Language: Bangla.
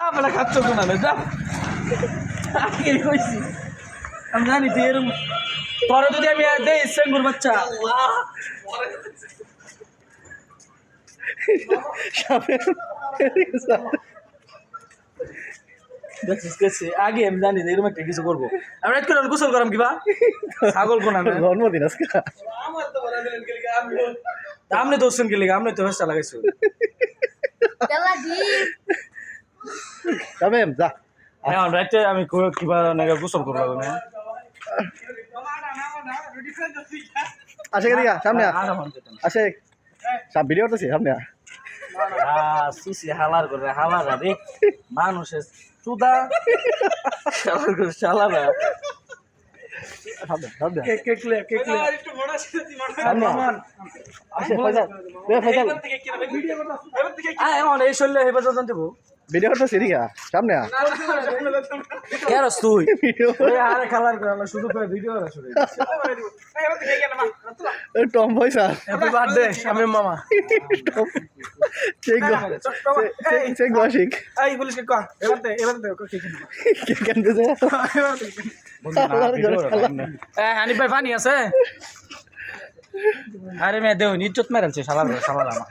আমরা খাচ্ছ কোন যা। আগে কইছি। আমি জানি তুই এরকম তোর যদি আমি দেই সেঙ্গুর বাচ্চা। দেখছিস আগে আমি জানি এরকম একটা কিছু করব। আমি রাত করে গোসল করাম কিবা ছাগল কোন আমি জন্মদিন আজকে। আমনে গেলে আমনে। তো হেসটা লাগাইছো। যাবে যা। এখন রাইতে আমি কিবা নাকি গোসল করব আমি আসে এদিকে সামনে না। আসে। সব ভিডিও করতেছি সামনে সিসি হালার করে হালার রে। মানুষের চুদা হালার করে চালারা সামনে সামনে কে কে যখন ভিডিও করতেছি সামনে তুই? আরে শুধু ভিডিও করা শুরু এই টম হ্যাপি বার্থডে মামা। চেক চেক এই। পুলিশকে কয় এবার দে এবার দে কে কে কে কেন দিছে এ হানিফ ভাই পানি আছে? আরে মেয়ে দেও ইজ্জত মেরেছে শালার শালার আমার।